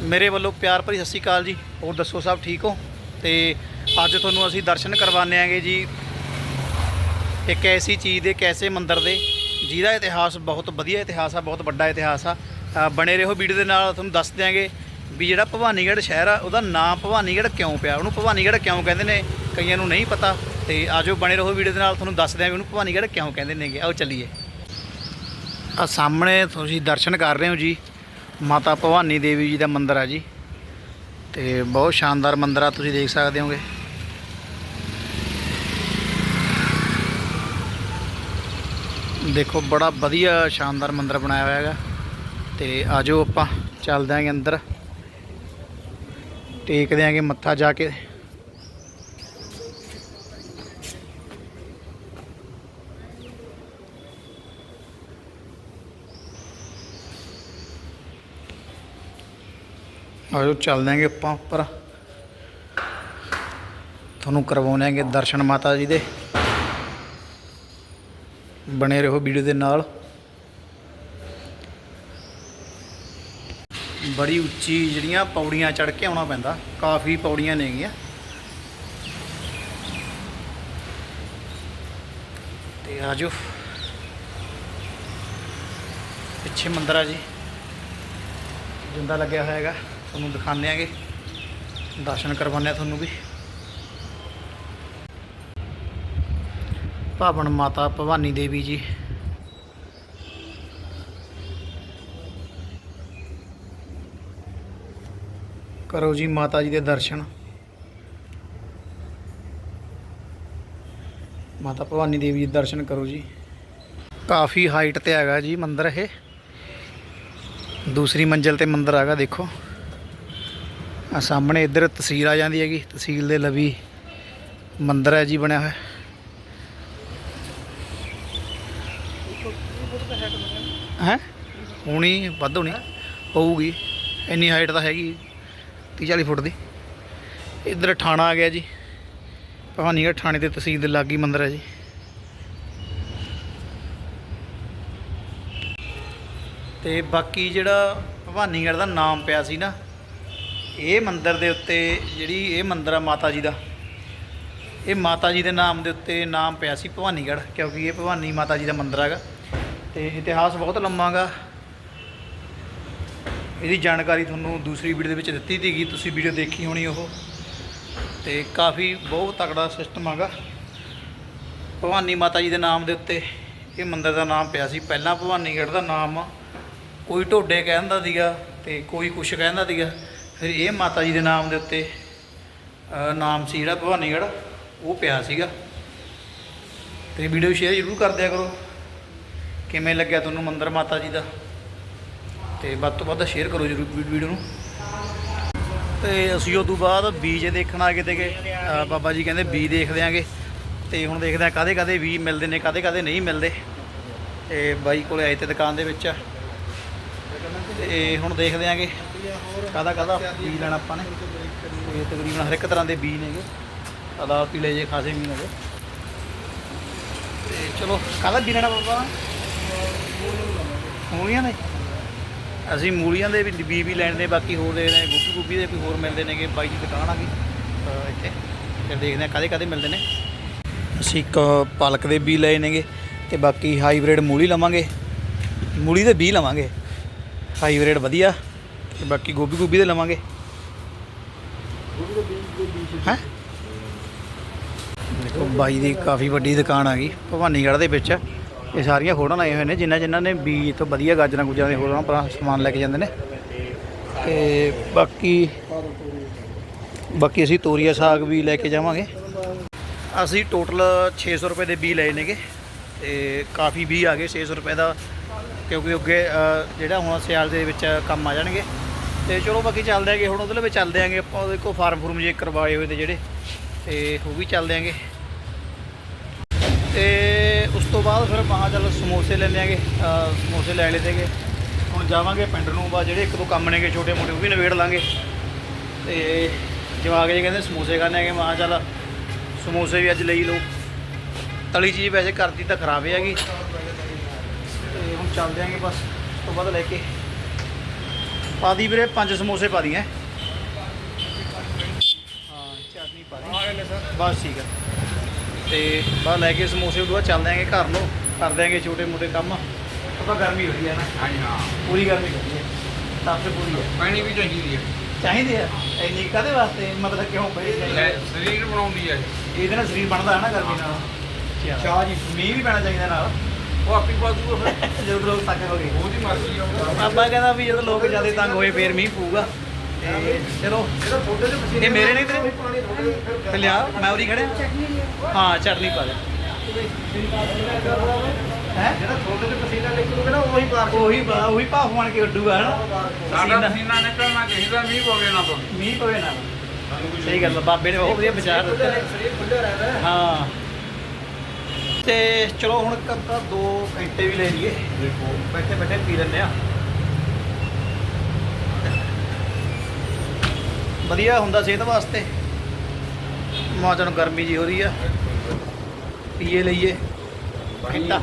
ਮੇਰੇ ਵੱਲੋਂ ਪਿਆਰ ਭਰੀ ਸਤਿ ਸ਼੍ਰੀ ਅਕਾਲ ਜੀ। ਹੋਰ ਦੱਸੋ ਸਭ ਠੀਕ ਹੋ? ਤੇ ਅੱਜ ਤੁਹਾਨੂੰ ਅਸੀਂ ਦਰਸ਼ਨ ਕਰਵਾਉਂਦੇ ਆਂਗੇ ਜੀ। ਇੱਕ ਐਸੀ ਚੀਜ਼ ਦੇ, ਇੱਕ ਐਸੇ ਮੰਦਿਰ ਦੇ, ਜਿਹਦਾ ਇਤਿਹਾਸ ਬਹੁਤ ਵਧੀਆ ਇਤਿਹਾਸ ਆ, ਬਹੁਤ ਵੱਡਾ ਇਤਿਹਾਸ ਆ। ਬਣੇ ਰਹੋ ਵੀਡੀਓ ਦੇ ਨਾਲ, ਤੁਹਾਨੂੰ ਦੱਸ ਦਿਆਂਗੇ ਵੀ ਜਿਹੜਾ ਭਵਾਨੀਗੜ੍ਹ ਸ਼ਹਿਰ ਆ, ਉਹਦਾ ਨਾਮ ਭਵਾਨੀਗੜ੍ਹ ਕਿਉਂ ਪਿਆ? ਉਹਨੂੰ ਭਵਾਨੀਗੜ੍ਹ ਕਿਉਂ ਕਹਿੰਦੇ ਨੇ? ਕਈਆਂ ਨੂੰ ਨਹੀਂ ਪਤਾ। ਤੇ ਆਜੋ ਬਣੇ ਰਹੋ ਵੀਡੀਓ ਦੇ ਨਾਲ, ਤੁਹਾਨੂੰ ਦੱਸ ਦਿਆਂਗੇ ਉਹਨੂੰ ਭਵਾਨੀਗੜ੍ਹ ਕਿਉਂ ਕਹਿੰਦੇ ਨੇਗੇ। ਆਓ ਚੱਲੀਏ। ਆ ਸਾਹਮਣੇ ਤੁਸੀਂ ਦਰਸ਼ਨ ਕਰ ਰਹੇ ਹੋ ਜੀ। ਮਾਤਾ ਭਵਾਨੀ ਦੇਵੀ ਜੀ ਦਾ ਮੰਦਿਰ ਆ ਜੀ। ਤੇ ਬਹੁਤ ਸ਼ਾਨਦਾਰ ਮੰਦਿਰ ਆ, ਤੁਸੀਂ ਦੇਖ ਸਕਦੇ ਹੋਗੇ। ਦੇਖੋ, ਬੜਾ ਵਧੀਆ ਸ਼ਾਨਦਾਰ ਮੰਦਿਰ ਬਣਾਇਆ ਹੋਇਆ ਹੈਗਾ। ਤੇ ਆਜੋ ਆਪਾਂ, ਚੱਲਦੇ ਆਂਗੇ ਅੰਦਰ। ਟੇਕਦੇ ਆਂਗੇ ਮੱਥਾ ਜਾ ਕੇ। ਆਜੋ ਚੱਲਦੇ ਆਂਗੇ ਆਪਾਂ ਉੱਪਰ। ਤੁਹਾਨੂੰ ਕਰਵਾਉਣੇ ਆਂਗੇ ਦਰਸ਼ਨ ਮਾਤਾ ਜੀ ਦੇ। ਬਣੇ ਰਹੋ ਵੀਡੀਓ ਦੇ ਨਾਲ। ਬੜੀ ਉੱਚੀ ਜਿਹੜੀਆਂ ਪੌੜੀਆਂ ਚੜ੍ਹ ਕੇ ਆਉਣਾ ਪੈਂਦਾ, ਕਾਫੀ ਪੌੜੀਆਂ ਨੇਗੀਆਂ ਤੇ ਆਜੋ। ਪਿੱਛੇ ਮੰਦਰ ਆ ਜੀ, ਜਿੰਦਾ ਲੱਗਿਆ ਹੋਇਆ ਹੈਗਾ ਤੁਹਾਨੂੰ ਦਿਖਾਉਂਦੇ ਆਂਗੇ। ਦਰਸ਼ਨ ਕਰਵਾਉਂਦੇ ਆ ਤੁਹਾਨੂੰ ਵੀ। ਭਾਵਨ ਮਾਤਾ ਭਵਾਨੀ ਦੇਵੀ ਜੀ। ਕਰੋ ਜੀ ਮਾਤਾ ਜੀ ਦੇ ਦਰਸ਼ਨ। ਮਾਤਾ ਭਵਾਨੀ ਦੇਵੀ ਜੀ ਦੇ ਦਰਸ਼ਨ ਕਰੋ ਜੀ। ਕਾਫੀ ਹਾਈਟ ਤੇ ਹੈਗਾ ਜੀ ਮੰਦਿਰ ਇਹ। ਦੂਸਰੀ ਮੰਜ਼ਿਲ ਤੇ ਮੰਦਿਰ ਹੈਗਾ, ਦੇਖੋ। ਆ ਸਾਹਮਣੇ ਇੱਧਰ ਤਹਿਸੀਲ ਆ ਜਾਂਦੀ ਹੈਗੀ। ਤਹਿਸੀਲ ਦੇ ਲਵੀ ਮੰਦਿਰ ਹੈ ਜੀ ਬਣਿਆ ਹੋਇਆ। ਹੈ? ਹੋਣੀ, ਵੱਧ ਹੋਣੀ। ਹੋਊਗੀ। ਇੰਨੀ ਹਾਈਟ ਤਾਂ ਹੈਗੀ 30 40 ਫੁੱਟ ਦੀ। ਇੱਧਰ ਥਾਣਾ ਆ ਗਿਆ ਜੀ। ਭਵਾਨੀਗੜ੍ਹ ਥਾਣੇ ਤੇ ਤਹਿਸੀਲ ਦੇ ਲਾਗੀ ਮੰਦਿਰ ਹੈ ਜੀ। ਤੇ ਬਾਕੀ ਜਿਹੜਾ ਭਵਾਨੀਗੜ੍ਹ ਦਾ ਨਾਮ ਪਿਆ ਸੀ ਨਾ ਇਹ ਮੰਦਿਰ ਦੇ ਉੱਤੇ ਜਿਹੜੀ ਇਹ ਮੰਦਿਰ ਆ ਮਾਤਾ ਜੀ ਦਾ, ਇਹ ਮਾਤਾ ਜੀ ਦੇ ਨਾਮ ਦੇ ਉੱਤੇ ਨਾਮ ਪਿਆ ਸੀ ਭਵਾਨੀਗੜ੍ਹ, ਕਿਉਂਕਿ ਇਹ ਭਵਾਨੀ ਮਾਤਾ ਜੀ ਦਾ ਮੰਦਿਰ ਹੈਗਾ ਤੇ ਇਤਿਹਾਸ ਬਹੁਤ ਲੰਮਾ ਗਾ ਇਹਦੀ ਜਾਣਕਾਰੀ ਤੁਹਾਨੂੰ ਦੂਸਰੀ ਵੀਡੀਓ ਦੇ ਵਿੱਚ ਦਿੱਤੀ ਸੀਗੀ, ਤੁਸੀਂ ਵੀਡੀਓ ਦੇਖੀ ਹੋਣੀ ਉਹ। ਤੇ ਕਾਫੀ ਬਹੁਤ ਤਕੜਾ ਸਿਸਟਮ ਹੈਗਾ। ਭਵਾਨੀ ਮਾਤਾ ਜੀ ਦੇ ਨਾਮ ਦੇ ਉੱਤੇ ਇਹ ਮੰਦਿਰ ਦਾ ਨਾਮ ਪਿਆ ਸੀ। ਪਹਿਲਾਂ ਭਵਾਨੀਗੜ੍ਹ ਦਾ ਨਾਮ ਕੋਈ ਢੋਡੇ ਕਹਿੰਦਾ ਸੀਗਾ ਤੇ ਕੋਈ ਕੁਛ ਕਹਿੰਦਾ ਸੀਗਾ। ਫਿਰ ਇਹ ਮਾਤਾ ਜੀ ਦੇ ਨਾਮ ਦੇ ਉੱਤੇ ਨਾਮ ਸੀ ਜਿਹੜਾ ਭਵਾਨੀਗੜ੍ਹ, ਉਹ ਪਿਆ ਸੀਗਾ। ਤੇ ਵੀਡੀਓ ਸ਼ੇਅਰ ਜ਼ਰੂਰ ਕਰ ਦਿਆ ਕਰੋ, ਕਿਵੇਂ ਲੱਗਿਆ ਤੁਹਾਨੂੰ ਮੰਦਰ ਮਾਤਾ ਜੀ ਦਾ? ਤੇ ਵੱਧ ਤੋਂ ਵੱਧ ਸ਼ੇਅਰ ਕਰੋ ਜਰੂਰ ਵੀਡੀਓ ਨੂੰ। ਤੇ ਅਸੀਂ ਉਹ ਤੋਂ ਬਾਅਦ ਬੀਜ ਦੇਖਣ ਆ ਗਏ ਤੇਗੇ ਬਾਬਾ ਜੀ ਕਹਿੰਦੇ ਬੀਜ ਦੇਖ ਦਿਆਂਗੇ। ਤੇ ਹੁਣ ਦੇਖਦੇ ਆ ਕਾਦੇ ਕਾਦੇ ਵੀ ਮਿਲਦੇ ਨੇ ਕਾਦੇ ਕਾਦੇ ਨਹੀਂ ਮਿਲਦੇ। ਤੇ ਬਾਈ ਕੋਲੇ ਆਏ ਤੇ ਦੁਕਾਨ ਦੇ ਵਿੱਚ ਤੇ ਹੁਣ ਦੇਖਦੇ ਆਂਗੇ ਕਾਦਾ ਕਾਦਾ ਬੀਜ ਲੈਣਾ ਆਪਾਂ ਨੇ। ਇਹ ਤਕਰੀਬਨ ਹਰ ਇੱਕ ਤਰ੍ਹਾਂ ਦੇ ਬੀਜ ਨੇਗੇ। ਅਦਾ ਪੀਲੇ ਜੇ ਖਾਸੇ ਵੀ ਨੇਗੇ। ਤੇ ਚਲੋ, ਕਾਹਦਾ ਬੀਜ ਲੈਣਾ ਬਾਬਾ? ਮੂਲੀਆਂ ਦੇ ਅਸੀਂ ਮੂਲੀਆਂ ਦੇ ਵੀ ਬੀ ਵੀ ਲੈਣ ਦੇ, ਬਾਕੀ ਹੋਰ ਦੇਖਦੇ ਨੇ। ਗੋਭੀ ਗੋਭੀ ਦੇ ਕੋਈ ਹੋਰ ਮਿਲਦੇ ਨੇਗੇ। ਬਾਈ ਦੀ ਦੁਕਾਨ ਆ ਗਈ ਇੱਥੇ ਫਿਰ ਦੇਖਦੇ ਆ ਕਾਦੇ ਕਾਦੇ ਮਿਲਦੇ ਨੇ। ਅਸੀਂ ਇੱਕ ਪਾਲਕ ਦੇ ਬੀ ਲਏ ਨੇਗੇ ਤੇ ਬਾਕੀ ਹਾਈਬ੍ਰਿਡ ਮੂਲੀ ਲਵਾਂਗੇ। ਮੂਲੀ ਦੇ ਬੀ ਲਵਾਂਗੇ। ਹਾਈਬ੍ਰਿਡ ਵਧੀਆ। ਤੇ ਬਾਕੀ ਗੋਭੀ ਗੋਭੀ ਦੇ ਲਵਾਂਗੇ। ਹੈ? ਦੇਖੋ ਬਾਈ ਦੀ ਕਾਫੀ ਵੱਡੀ ਦੁਕਾਨ ਆ ਗਈ, ਭਵਾਨੀਗੜ੍ਹ ਦੇ ਵਿੱਚ। ਇਹ ਸਾਰੀਆਂ ਫੋਟੋਆਂ ਲਾਏ ਹੋਏ ਨੇ, ਜਿਨ੍ਹਾਂ ਜਿਨ੍ਹਾਂ ਨੇ ਬੀਜ ਤੋਂ ਵਧੀਆ ਗਾਜਰਾਂ ਗੁਜਰਾਂ ਦੇ ਹੋਰਾਂ ਪਰਾਂ ਸਮਾਨ ਲੈ ਕੇ ਜਾਂਦੇ ਨੇ। ਤੇ ਬਾਕੀ ਬਾਕੀ ਅਸੀਂ ਤੋਰੀਆ ਸਾਗ ਵੀ ਲੈ ਕੇ ਜਾਵਾਂਗੇ। ਅਸੀਂ ਟੋਟਲ 600 ਰੁਪਏ ਦੇ ਬੀ ਲਏ ਨੇਗੇ, ਤੇ ਕਾਫੀ ਬੀ ਆ ਗਏ। 600 ਰੁਪਏ ਦਾ ਕਿਉਂਕਿ ਅੱਗੇ ਅ, ਜਿਹੜਾ ਹੁਣ ਸਿਆਲ ਦੇ ਵਿੱਚ ਕੰਮ ਆ ਜਾਣਗੇ। ਤੇ ਚਲੋ ਬਾਕੀ ਚੱਲਦੇ ਆਂਗੇ ਹੁਣ ਉਹਦੇ ਵਿੱਚ ਚੱਲਦੇ ਆਂਗੇ ਆਪਾਂ ਉਹਦੇ ਕੋਲ ਫਾਰਮ ਫੁਰਮ ਜੇ ਕਰਵਾਏ ਹੋਏ ਤੇ ਜਿਹੜੇ ਤੇ ਉਹ ਵੀ ਚੱਲਦੇ ਆਂਗੇ। ਤੇ ਉਸ ਤੋਂ ਬਾਅਦ ਫਿਰ ਮਹਾਂ ਚੱਲ ਸਮੋਸੇ ਲੈ ਲਿਆਂਗੇ ਅ, ਸਮੋਸੇ ਲੈ ਲਏ ਤੇਗੇ ਹੁਣ ਜਾਵਾਂਗੇ ਪਿੰਡ ਨੂੰ ਬਾ ਜਿਹੜੇ ਇੱਕ ਦੋ ਕੰਮ ਨੇਗੇ ਛੋਟੇ ਮੋਟੇ ਉਹ ਵੀ ਨਿਬੇੜ ਲਾਂਗੇ। ਤੇ ਜਵਾਕ ਜੀ ਕਹਿੰਦੇ ਸਮੋਸੇ ਖਾਣੇ ਹੈਗੇ ਮਹਾਂ ਚੱਲ ਸਮੋਸੇ ਵੀ ਅੱਜ ਲਈ ਲਓ। ਤਲੀ ਚੀਜ਼ ਵੈਸੇ ਕਰਦੀ ਤਾਂ ਖਰਾਬ ਹੀ ਹੈਗੀ। ਤੇ ਹੁਣ ਚੱਲਦੇ ਆਂਗੇ ਬਸ ਉਸ ਤੋਂ ਬਾਅਦ ਲੈ ਕੇ। ਪਾ ਦੀ ਵੀਰੇ ਪੰਜ ਸਮੋਸੇ ਪਾ ਦੀ ਹੈਂ। ਹਾਂ ਚਟਨੀ ਪਾ ਦੀ। ਬਸ ਠੀਕ ਹੈ ਤੇ ਬਾਅਦ ਲੈ ਕੇ ਸਮੋਸੇ ਉਦੋਂ ਬਾਅਦ ਚੱਲ ਘਰ ਨੂੰ। ਕਰ ਦਿਆਂਗੇ ਛੋਟੇ ਮੋਟੇ ਕੰਮ। ਆਪਾਂ ਗਰਮੀ ਹੋ ਰਹੀ ਹੈ ਨਾ। ਹਾਂਜੀ ਹਾਂ। ਪੂਰੀ ਗਰਮੀ ਹੋ ਰਹੀ ਹੈ ਤਾਪ ਪੂਰੀ ਹੈ ਪਾਣੀ ਵੀ ਚਾਹੀਦੀ ਹੈ ਚਾਹੀਦੇ ਆ? ਇੰਨੀ ਕਾਦੇ ਵਾਸਤੇ? ਮਤਲਬ ਕਿਉਂ ਬਈ? ਸਰੀਰ ਬਣਾਉਂਦੀ ਹੈ ਇਹਦੇ ਨਾਲ ਸਰੀਰ ਬਣਦਾ ਹੈ ਨਾ ਗਰਮੀ ਨਾਲ। ਚਾਹ ਜੀ। ਮੀਂਹ ਵੀ ਪੈਣਾ ਚਾਹੀਦਾ ਨਾਲ। ਉਹ ਆਪੀ ਬਾਦੂ ਫਿਰ ਜਦੋਂ ਲੋਕ ਤੰਗ ਹੋ ਗਏ ਉਹਦੀ ਮਰਜ਼ੀ ਆ ਉਹ। ਆਪਾਂ ਕਹਿੰਦਾ ਵੀ ਜਦੋਂ ਲੋਕ ਜ਼ਿਆਦਾ ਤੰਗ ਹੋਏ ਫੇਰ ਮੀਂਹ ਪਊਗਾ। ਤੇ ਚਲੋ ਇਹਦਾ ਫੋਟੋ ਦੇ ਮਸ਼ੀਨ ਇਹ ਮੇਰੇ ਨੇ ਤੇਰੇ? ਪਾਣੀ ਥੋੜੇ ਫਿਰ ਤੇ ਲਿਆ ਮੈਂ ਉਰੀ ਖੜਿਆ? ਹਾਂ ਚਟਨੀ ਪਾ ਦੇ। ਹੈ? ਜਿਹੜਾ ਫੋਟੋ ਦੇ ਪਸੀਨਾ ਨਿਕਲੂਗਾ ਨਾ ਉਹੀ ਪਾਰ ਉਹੀ ਬਾ ਉਹੀ ਭਾਫ ਬਣ ਕੇ ਉੱਡੂਗਾ ਹਨਾ? ਸਾਡਾ ਪਸੀਨਾ- ਪਸੀਨਾ ਨਿਕਲਣਾ ਚਾਹੀਦਾ ਮੀਂਹ ਪਵੇ ਨਾ ਪਵੇ। ਮੀਂਹ ਪਵੇ ਨਾ ਸਹੀ ਗੱਲ ਬਾਬੇ ਨੇ ਬਹੁਤ ਵਧੀਆ ਵਿਚਾਰ ਦਿੱਤੇ। ਹਾਂ। ਤੇ ਚਲੋ ਹੁਣ ਕੱਤਾ 2 ਘੰਟੇ ਵੀ ਲੈ ਲਈਏ। ਦੇਖੋ। ਬੈਠੇ ਬੈਠੇ ਪੀ ਲੈਂਦੇ ਆ। ਵਧੀਆ ਹੁੰਦਾ ਸਿਹਤ ਵਾਸਤੇ। ਮਾਂ ਨੂੰ ਗਰਮੀ ਜੀ ਹੋ ਰਹੀ ਆ। ਪੀਏ ਲਈਏ। ਘੰਟਾ।